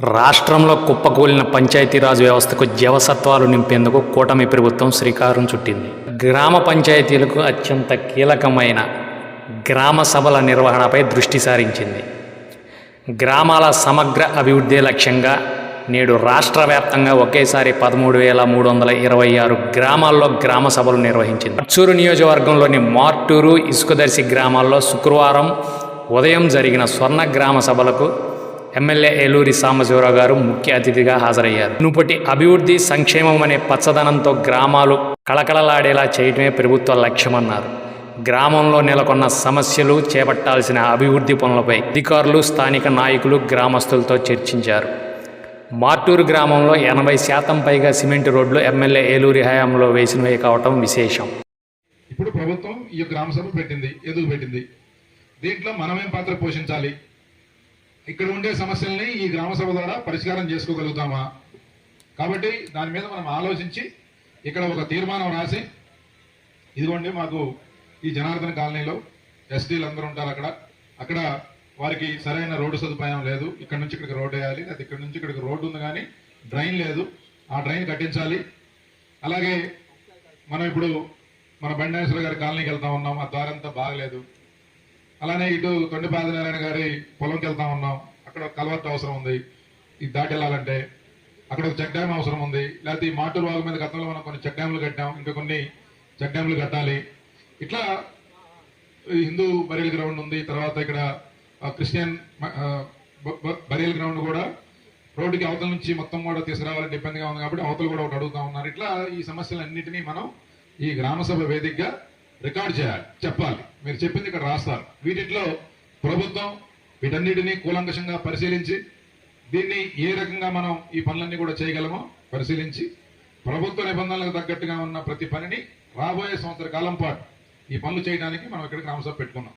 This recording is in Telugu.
రాష్ట్రంలో కుప్పకూలిన పంచాయతీరాజ్ వ్యవస్థకు జీవసత్వాలు నింపేందుకు కూటమి ప్రభుత్వం శ్రీకారం చుట్టింది. గ్రామ పంచాయతీలకు అత్యంత కీలకమైన గ్రామ సభల నిర్వహణపై దృష్టి సారించింది. గ్రామాల సమగ్ర అభివృద్ధి లక్ష్యంగా నేడు రాష్ట్ర వ్యాప్తంగా ఒకేసారి పదమూడు వేల మూడు వందల ఇరవై ఆరు గ్రామాల్లో గ్రామ సభలు నిర్వహించింది. అచ్చూరు నియోజకవర్గంలోని మార్టూరు ఇసుకదర్శి గ్రామాల్లో శుక్రవారం ఉదయం జరిగిన స్వర్ణ గ్రామ సభలకు ఎమ్మెల్యే ఏలూరి సాంబశివరావు గారు ముఖ్య అతిథిగా హాజరయ్యారు. మునుపటి అభివృద్ధి సంక్షేమం అనే పచ్చదనంతో గ్రామాలు కళకళలాడేలా చేయడమే ప్రభుత్వ లక్ష్యమన్నారు. గ్రామంలో నెలకొన్న సమస్యలు చేపట్టాల్సిన అభివృద్ధి పనులపై అధికారులు స్థానిక నాయకులు గ్రామస్తులతో చర్చించారు. మార్టూరు గ్రామంలో ఎనభై శాతం పైగా సిమెంట్ రోడ్లు ఎమ్మెల్యే ఏలూరి హయాంలో వేసినవి కావటం విశేషం. ఇప్పుడు ప్రభుత్వం ఈ గ్రామ సభ పెట్టింది ఎదుగు పెట్టింది? దీంట్లో మనమేం పాత్ర పోషించాలి? ఇక్కడ ఉండే సమస్యల్ని ఈ గ్రామ సభ ద్వారా పరిష్కారం చేసుకోగలుగుతామా? కాబట్టి దాని మీద మనం ఆలోచించి ఇక్కడ ఒక తీర్మానం రాసి ఇదిగోండి మాకు ఈ జనార్దన కాలనీలో ఎస్టీలు అందరూ ఉంటారు అక్కడ. అక్కడ వారికి సరైన రోడ్డు సదుపాయం లేదు. ఇక్కడ నుంచి ఇక్కడికి రోడ్డు వేయాలి. అది ఇక్కడ నుంచి ఇక్కడికి రోడ్డు ఉంది కానీ డ్రైన్ లేదు. ఆ డ్రైన్ కట్టించాలి. అలాగే మనం ఇప్పుడు మన బండేశ్వర గారి కాలనీకి వెళ్తా ఉన్నాం. ఆ దారంతా బాగలేదు. అలానే ఇటు తొండి గారి పొలంకి వెళ్తా ఉన్నాం. అక్కడ కలవర్ట్ అవసరం ఉంది. ఇది దాటి వెళ్ళాలంటే అక్కడ ఒక చెక్ డ్యామ్ అవసరం ఉంది. లేకపోతే ఈ మాటూరు వాగు మీద గతంలో మనం కొన్ని చెక్ డ్యాములు కట్టాం. ఇంకా కొన్ని చెక్ డ్యాములు కట్టాలి. ఇట్లా ఈ హిందూ బరియల్ గ్రౌండ్ ఉంది. తర్వాత ఇక్కడ క్రిస్టియన్ ఆ, బరియల్ గ్రౌండ్ కూడా రోడ్డుకి అవతల నుంచి మొత్తం కూడా తీసుకురావాలంటే ఇబ్బందిగా ఉంది కాబట్టి అవతల కూడా ఒకటి అడుగుతా ఉన్నారు. ఇట్లా ఈ సమస్యలన్నింటినీ మనం ఈ గ్రామ సభ వేదికగా రికార్డ్ చేయాలి చెప్పాలి. మీరు చెప్పింది ఇక్కడ రాస్తారు. వీటిలో ప్రభుత్వం వీటన్నిటినీ కూలంకషంగా పరిశీలించి దీన్ని ఏ రకంగా మనం ఈ పనులన్నీ కూడా చేయగలమో పరిశీలించి ప్రభుత్వ నిబంధనలకు తగ్గట్టుగా ఉన్న ప్రతి పనిని రాబోయే సంవత్సర కాలం పాటు ఈ పనులు చేయడానికి మనం ఇక్కడ గ్రామ పెట్టుకున్నాం.